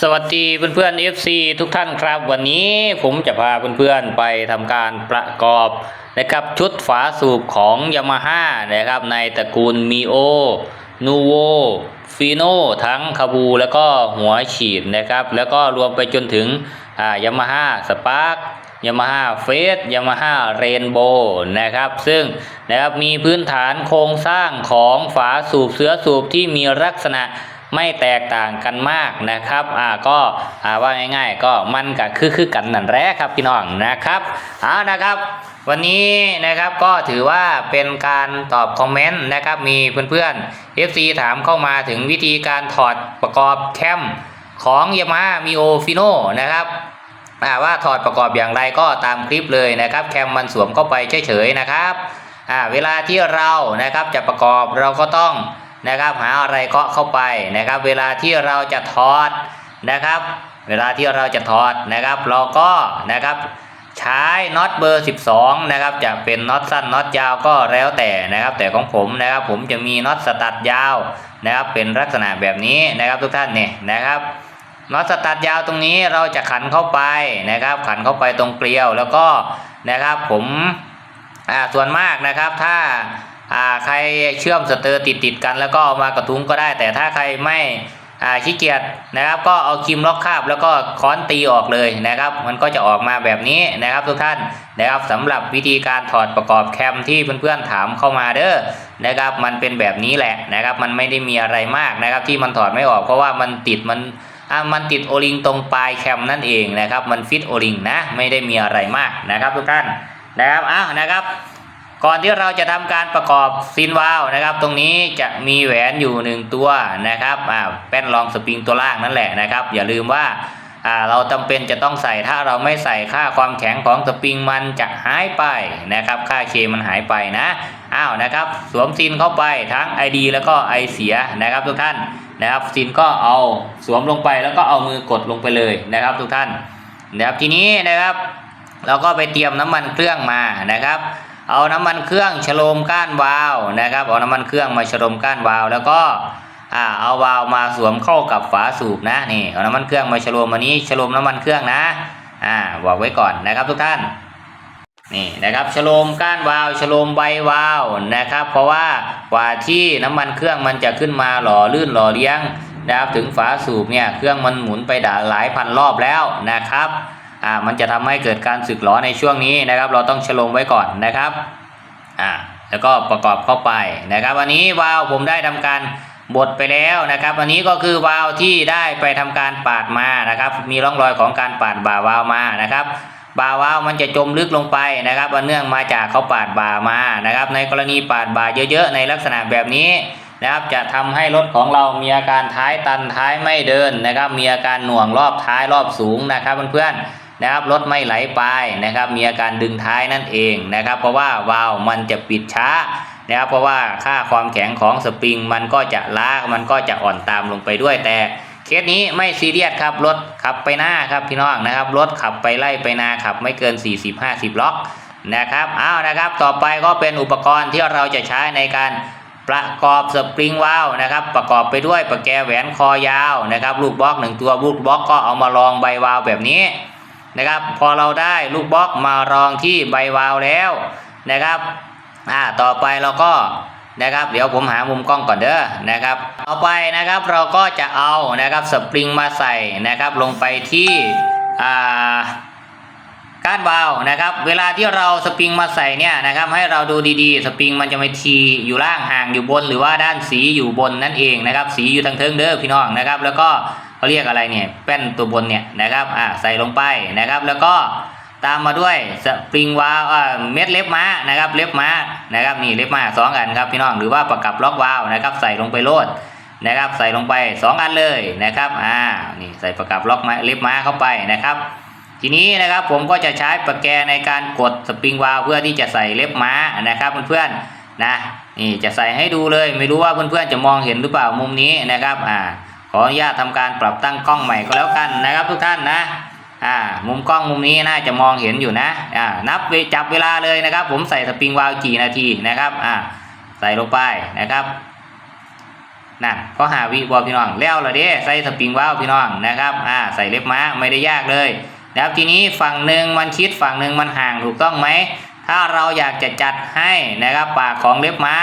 สวัสดีเพื่อนๆ FC ทุกท่านครับ วันนี้ผมจะพาเพื่อนๆไปทำการประกอบนะครับชุดฝาสูบของ Yamaha นะครับในตระกูล Mio Nuvo Fino ทั้งคาบูแล้วก็หัวฉีดนะครับ แล้วก็รวมไปจนถึงอ่า Yamaha Spark Yamaha f a c e Yamaha Rainbow นะครับ ซึ่งนะครับมีพื้นฐานโครงสร้างของฝาสูบเสือสูบที่มีลักษณะ ไม่แตกต่างกันมากนะครับอ่าก็อ่าว่าง่าย ๆ ก็มันก็คือคือกันนั่นแหละครับพี่น้องนะครับเอานะครับวันนี้นะครับก็ถือว่าเป็นการตอบคอมเมนต์นะครับมีเพื่อนๆ FC ถามเข้ามาถึงวิธีการถอดประกอบแคมของ Yamaha Mio Fino นะครับอ่าว่าถอดประกอบอย่างไรก็ตามคลิปเลยนะครับ แคมมันสวมเข้าไปเฉยๆนะครับอ่าเวลาที่เรานะครับจะประกอบเราก็ต้อง นะครับ หาอะไรเคาะเข้าไปนะครับ เวลาที่เราจะถอดนะครับ เวลาที่เราจะถอดนะครับ เราก็นะครับใช้น็อตเบอร์ 12 นะครับ จะเป็นน็อตสั้นน็อตยาวก็แล้วแต่นะครับ แต่ของผมนะครับ ผมจะมีน็อตสตัดยาวนะครับ เป็นลักษณะแบบนี้นะครับทุกท่านเนี่ยนะครับน็อตสตัดยาวตรงนี้เราจะขันเข้าไปนะครับ ขันเข้าไปตรงเกลียวแล้วก็นะครับ ผมอ่าส่วนมากนะครับ ถ้าอ่า ใครเชื่อมสเตอร์ติดติดกันแล้วก็เอามากระทุ้งก็ได้ แต่ถ้าใครไม่อ่าขี้เกียจนะครับก็เอาครีมล็อกคาบแล้วก็ค้อนตีออกเลยนะครับ มันก็จะออกมาแบบนี้นะครับทุกท่านนะครับสำหรับวิธีการถอดประกอบแคมที่เพื่อนๆถามเข้ามาเด้อนะครับ มันเป็นแบบนี้แหละนะครับ มันไม่ได้มีอะไรมากนะครับ ที่มันถอดไม่ออกเพราะว่ามันติดมันอ่ามันติดโอลิงตรงปลายแคมนั่นเองนะครับ มันฟิตโอลิงนะไม่ได้มีอะไรมากนะครับทุกท่านนะครับอ้าวนะครับ ก่อนที่เราจะทำการประกอบซีนวาลนะครับ ตรงนี้จะมีแหวนอยู่หนึ่งตัวนะครับอ่าแป้นรองสปริงตัวล่างนั่นแหละนะครับ อย่าลืมว่าอ่าเราจำเป็นจะต้องใส่ถ้าเราไม่ใส่ค่าความแข็งของสปริงมันจะหายไปนะครับ ค่าเคมันหายไปนะอ้าวนะครับ สวมซีนเข้าไปทั้ง ID แล้วก็ I เสียนะครับทุกท่านนะครับซีนก็เอาสวมลงไปแล้วก็เอามือกดลงไปเลยนะครับทุกท่านนะครับทีนี้นะครับ เราก็ไปเตรียมน้ำมันเครื่องมานะครับ เอาน้ำมันเครื่องฉโลมก้านวาล์วนะครับ เอาน้ำมันเครื่องมาฉโลมก้านวาล์วแล้วก็อ่าเอาวาล์วมาสวมเข้ากับฝาสูบนะนี่เอาน้ำมันเครื่องมาฉโลมอันนี้ฉโลมน้ำมันเครื่องนะอ่าบอกไว้ก่อนนะครับทุกท่านนี่นะครับฉโลมก้านวาล์วฉโลมใบวาล์วนะครับ เพราะว่ากว่าที่น้ำมันเครื่องมันจะขึ้นมาหล่อลื่นหล่อเลี้ยงนะครับถึงฝาสูบเนี่ยเครื่องมันหมุนไปด่าหลายพันรอบแล้วนะครับ อ่ามันจะทำให้เกิดการสึกหรอในช่วงนี้นะครับ เราต้องชะลมไว้ก่อนนะครับอ่าแล้วก็ประกอบเข้าไปนะครับ วันนี้วาล์วผมได้ทำการบดไปแล้วนะครับอันนี้ก็คือวาล์วที่ได้ไปทำการปาดมานะครับ มีร่องรอยของการปาดบ่าวาล์วมานะครับบ่าวาล์วมันจะจมลึกลงไปนะครับอันเนื่องมาจากเขาปาดบ่ามานะครับ ในกรณีปาดบ่าเยอะๆ ในลักษณะแบบนี้นะครับ จะทำให้รถของเรามีอาการท้ายตันท้ายไม่เดินนะครับ มีอาการหน่วงรอบท้ายรอบสูงนะครับเพื่อนๆ นะครับรถไม่ไหลไปนะครับมีอาการดึงท้ายนั่นเองนะครับเพราะว่าวาล์วมันจะปิดช้านะครับเพราะว่าค่าความแข็งของสปริงมันก็จะล้ามันก็จะอ่อนตามลงไปด้วย แต่เคสนี้ไม่ซีเรียสครับรถขับไปหน้าครับพี่น้องนะครับรถขับไปไล่ไปนาขับไม่เกิน 40-50 ล็อกนะครับเอานะครับต่อไปก็เป็นอุปกรณ์ที่เราจะใช้ในการประกอบสปริงวาล์วนะครับประกอบไปด้วยประแกแหวนคอยาวนะครับลูกบล็อกหนึ่งตัวลูกบล็อกก็เอามารองใบวาล์วแบบนี้ นะครับ พอเราได้ลูกบล็อกมารองที่ใบวาวแล้วนะครับอ่าต่อไปเราก็นะครับเดี๋ยวผมหามุมกล้องก่อนเด้อนะครับต่อไปนะครับเราก็จะเอานะครับสปริงมาใส่นะครับลงไปที่อ่าก้านวาวนะครับ เวลาที่เราสปริงมาใส่เนี่ยนะครับให้เราดูดีๆ สปริงมันจะไม่ทีอยู่ล่างห่างอยู่บน หรือว่าด้านสีอยู่บนนั่นเองนะครับ สีอยู่ทางเทิงเด้อพี่น้องนะครับ แล้วก็ เขาเรียกอะไรเนี่ยแป้นตัวบนเนี่ยนะครับอ่าใส่ลงไปนะครับ แล้วก็ตามมาด้วยสปริงวาล์วอ่าเม็ดเล็บม้านะครับ เล็บม้านะครับนี่เล็บม้าสองอันครับพี่น้องหรือว่าประกับล็อกวาล์วนะครับ ใส่ลงไปโลดนะครับ ใส่ลงไปสองอันเลยนะครับอ่านี่ใส่ประกับล็อกม้าเล็บม้าเข้าไปนะครับทีนี้นะครับผมก็จะใช้ประแกในการกดสปริงวาล์วเพื่อที่จะใส่เล็บม้านะครับเพื่อนๆนะนี่จะใส่ให้ดูเลย ไม่รู้ว่าเพื่อนๆจะมองเห็นหรือเปล่ามุมนี้นะครับอ่า ออนุญาตทำการปรับตั้งกล้องใหม่ก็แล้วกันนะครับทุกท่านนะอ่ามุมกล้องมุมนี้น่าจะมองเห็นอยู่นะอ่านับจับเวลาเลยนะครับ ผมใส่สปริงวาล์วกี่นาทีนะครับอ่าใส่ลงไปนะครับนั่นก็หาวิบอพี่น้องแล้วละเด้ใส่สปริงวาวพี่น้องนะครับอ่าใส่เล็บม้าไม่ได้ยากเลยนะครับทีนี้ฝั่งหนึ่งมันชิดฝั่งหนึ่งมันห่างถูกต้องไหมถ้าเราอยากจะจัดให้นะครับปากของเล็บม้า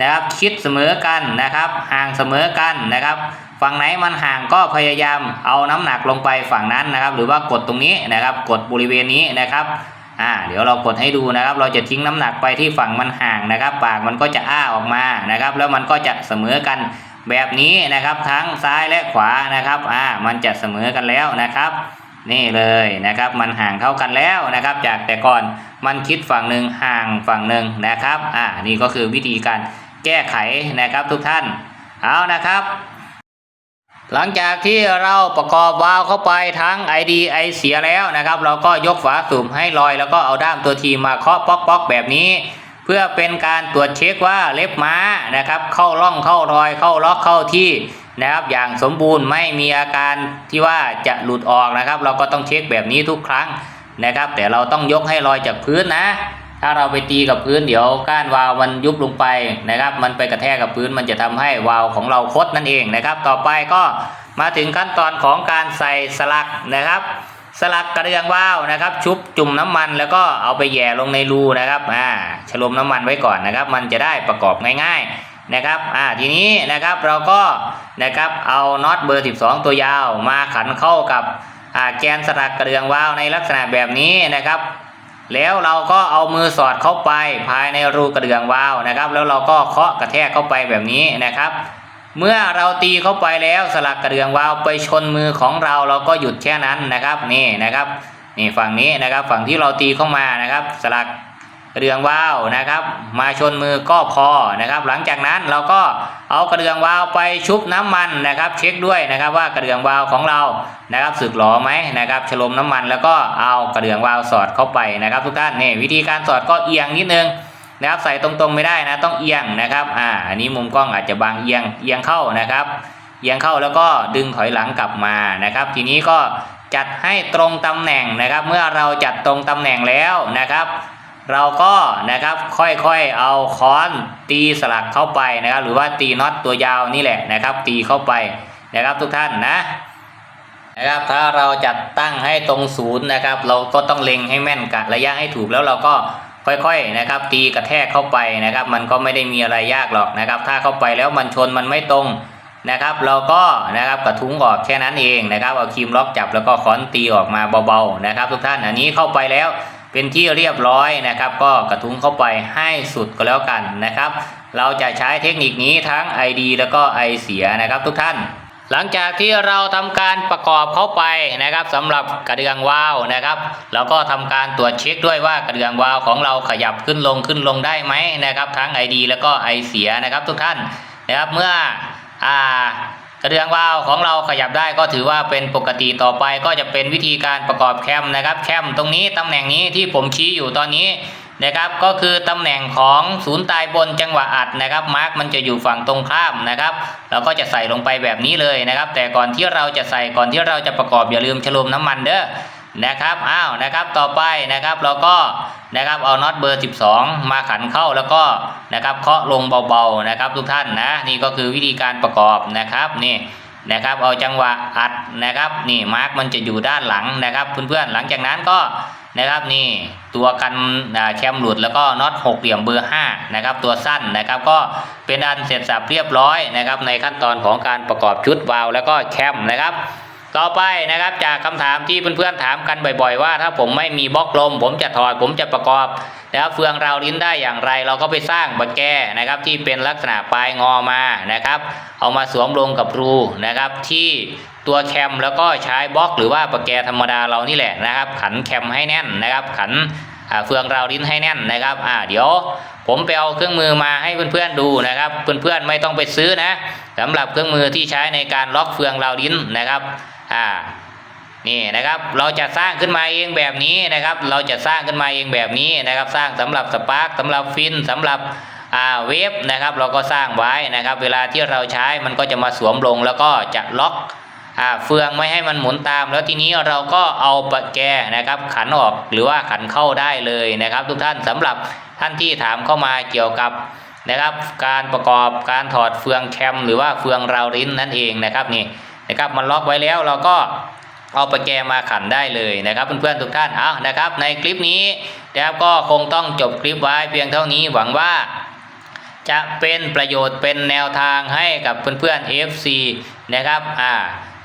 นะครับชิดเสมอกันนะครับ ห่างเสมอกันนะครับ ฝั่งไหนมันห่างก็พยายามเอาน้ำหนักลงไปฝั่งนั้นนะครับ หรือว่ากดตรงนี้นะครับ กดบริเวณนี้นะครับอ่าเดี๋ยวเรากดให้ดูนะครับ เราจะทิ้งน้ำหนักไปที่ฝั่งมันห่างนะครับ ปากมันก็จะอ้าออกมานะครับ แล้วมันก็จะเสมอกันแบบนี้นะครับ ทั้งซ้ายและขวานะครับอ่ามันจะเสมอกันแล้วนะครับนี่เลยนะครับมันห่างเท่ากันแล้วนะครับ จากแต่ก่อนมันคิดฝั่งหนึ่งห่างฝั่งหนึ่งนะครับอ่านี่ก็คือวิธีการแก้ไขนะครับทุกท่านเอานะครับ หลังจากที่เราประกอบวาล์วเข้าไปทั้ง ID ไอเสียแล้วนะครับ เราก็ยกฝาสูบให้ลอย แล้วก็เอาด้ามตัวทีมาเคาะป๊อกป๊อกแบบนี้ เพื่อเป็นการตรวจเช็คว่าเล็บม้านะครับ เข้าร่องเข้ารอยเข้าล็อกเข้าที่นะครับ อย่างสมบูรณ์ไม่มีอาการที่ว่าจะหลุดออกนะครับ เราก็ต้องเช็คแบบนี้ทุกครั้งนะครับ แต่เราต้องยกให้ลอยจากพื้นนะ ถ้าเราไปตีกับพื้นเดี๋ยวก้านวาล์วมันยุบลงไปนะครับ มันไปกระแทกกับพื้นมันจะทำให้วาล์วของเราคดนั่นเองนะครับ ต่อไปก็มาถึงขั้นตอนของการใส่สลักนะครับ สลักกระเดื่องวาล์วนะครับ ชุบจุ่มน้ำมันแล้วก็เอาไปแหย่ลงในรูนะครับอ่าฉลมน้ำมันไว้ก่อนนะครับ มันจะได้ประกอบง่ายๆนะครับอ่าทีนี้นะครับเราก็นะครับเอาน็อตเบอร์ 12 ตัวยาว มาขันเข้ากับอ่าแกนสลักกระเดื่องวาล์วในลักษณะแบบนี้นะครับ แล้วเราก็เอามือสอดเข้าไปภายในรูกระเดื่องวาล์วนะครับ แล้วเราก็เคาะกระแทกเข้าไปแบบนี้นะครับ เมื่อเราตีเข้าไปแล้วสลักกระเดื่องวาล์วไปชนมือของเราเราก็หยุดแค่นั้นนะครับนี่นะครับนี่ฝั่งนี้นะครับฝั่งที่เราตีเข้ามานะครับ สลัก กระเดืองวาวนะครับ มาชนมือก็พอนะครับ หลังจากนั้นเราก็เอากระเดืองวาวไปชุบน้ำมันนะครับ เช็คด้วยนะครับว่ากระเดืองวาวของเรานะครับสึกหรอไหมนะครับฉลมน้ำมันแล้วก็เอากระเดืองวาวสอดเข้าไปนะครับ ทุกท่านนี่วิธีการสอดก็เอียงนิดนึงนะครับใส่ตรงๆไม่ได้นะต้องเอียงนะครับอ่าอันนี้มุมกล้องอาจจะบางเอียงเอียงเข้านะครับเอียงเข้าแล้วก็ดึงถอยหลังกลับมานะครับ ทีนี้ก็จัดให้ตรงตำแหน่งนะครับ เมื่อเราจัดตรงตำแหน่งแล้วนะครับ เราก็นะครับค่อยๆเอาค้อนตีสลักเข้าไปนะครับ หรือว่าตีน็อตตัวยาวนี่แหละนะครับ ตีเข้าไปนะครับทุกท่านนะนะครับถ้าเราจัดตั้งให้ตรงศูนย์นะครับ เราก็ต้องเล็งให้แม่นกะระยะให้ถูกแล้วเราก็ค่อยๆนะครับ ตีกระแทกเข้าไปนะครับ มันก็ไม่ได้มีอะไรยากหรอกนะครับ ถ้าเข้าไปแล้วมันชนมันไม่ตรงนะครับ เราก็นะครับกระทุ้งออกแค่นั้นเองนะครับเอาครีมล็อกจับแล้วก็ค้อนตีออกมาเบาๆนะครับ ทุกท่านอันนี้เข้าไปแล้ว เป็นที่เรียบร้อยนะครับ ก็กระทุ้งเข้าไปให้สุดก็แล้วกันนะครับ เราจะใช้เทคนิคนี้ทั้ง ID แล้วก็ I เสียนะครับทุกท่าน หลังจากที่เราทำการประกอบเข้าไปนะครับสำหรับกระเดื่องวาวนะครับเราก็ทำการตรวจเช็คด้วยว่ากระเดื่องวาวของเราขยับขึ้นลงขึ้นลงได้ไหมนะครับ ทั้ง ID แล้วก็ I เสียนะครับทุกท่านนะครับเมื่ออ่า กระเดื่องวาล์วของเราขยับได้ก็ถือว่าเป็นปกติต่อไปก็จะเป็นวิธีการประกอบแคมนะครับ แคมตรงนี้ตำแหน่งนี้ที่ผมชี้อยู่ตอนนี้นะครับก็คือตำแหน่งของศูนย์ตายบนจังหวะอัดนะครับมาร์กมันจะอยู่ฝั่งตรงข้ามนะครับเราก็จะใส่ลงไปแบบนี้เลยนะครับ แต่ก่อนที่เราจะใส่ก่อนที่เราจะประกอบอย่าลืมฉลมน้ำมันเด้อ นะครับอ้าวนะครับต่อไปนะครับเราก็นะครับเอาน็อตเบอร์ 12 มาขันเข้าแล้วก็นะครับเคาะลงเบาๆนะครับ ทุกท่านนะนี่ก็คือวิธีการประกอบนะครับนี่นะครับเอาจังหวะอัดนะครับนี่มาร์กมันจะอยู่ด้านหลังนะครับเพื่อนๆหลังจากนั้นก็นะครับนี่ตัวกันแคมหลุดแล้วก็น็อตหกเหลี่ยมเบอร์5นะครับตัวสั้นนะครับก็เป็นอันเสร็จสับเรียบร้อยนะครับในขั้นตอนของการประกอบชุดวาล์วแล้วก็แคมนะครับ ต่อไปนะครับจากคำถามที่เพื่อนๆถามกันบ่อย ๆ ว่า ถ้าผมไม่มีบล็อกลม ผมจะถอดผมจะประกอบนะครับเฟืองราวลิ้นได้อย่างไร เราก็ไปสร้างบักแก้นะครับ ที่เป็นลักษณะปลายงอมานะครับ เอามาสวมลงกับรูนะครับที่ตัวแคมแล้วก็ใช้บล็อกหรือว่าประแกธรรมดาเรานี่แหละนะครับ ขันแคมให้แน่นนะครับ ขันเฟืองราวลิ้นให้แน่นนะครับอ่าเดี๋ยวผมไปเอาเครื่องมือมาให้เพื่อนๆดูนะครับเพื่อนๆไม่ต้องไปซื้อนะสำหรับเครื่องมือที่ใช้ในการล็อกเฟืองราวลิ้นนะครับ อ่านี่นะครับเราจะสร้างขึ้นมาเองแบบนี้นะครับ เราจะสร้างขึ้นมาเองแบบนี้นะครับ สร้างสำหรับสปาร์กสำหรับฟินสำหรับอ่าเวฟนะครับ เราก็สร้างไว้นะครับ เวลาที่เราใช้มันก็จะมาสวมลงแล้วก็จะล็อกอ่าเฟืองไม่ให้มันหมุนตาม แล้วทีนี้เราก็เอาปะแกนะครับ ขันออกหรือว่าขันเข้าได้เลยนะครับ ทุกท่านสำหรับท่านที่ถามเข้ามาเกี่ยวกับนะครับ การประกอบการถอดเฟืองแคมหรือว่าเฟืองราวลิ้นนั่นเองนะครับนี่ นะครับมันล็อกไว้แล้วเราก็เอาไปแกมาขันได้เลยนะครับเพื่อนๆทุกท่านเอานะครับ ในคลิปนี้นะครับก็คงต้องจบคลิปไว้เพียงเท่านี้หวังว่าจะเป็นประโยชน์เป็นแนวทางให้กับเพื่อนๆ FC นะครับอ่า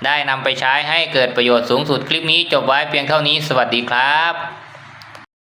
ได้นำไปใช้ให้เกิดประโยชน์สูงสุดคลิปนี้จบไว้เพียงเท่านี้สวัสดีครับ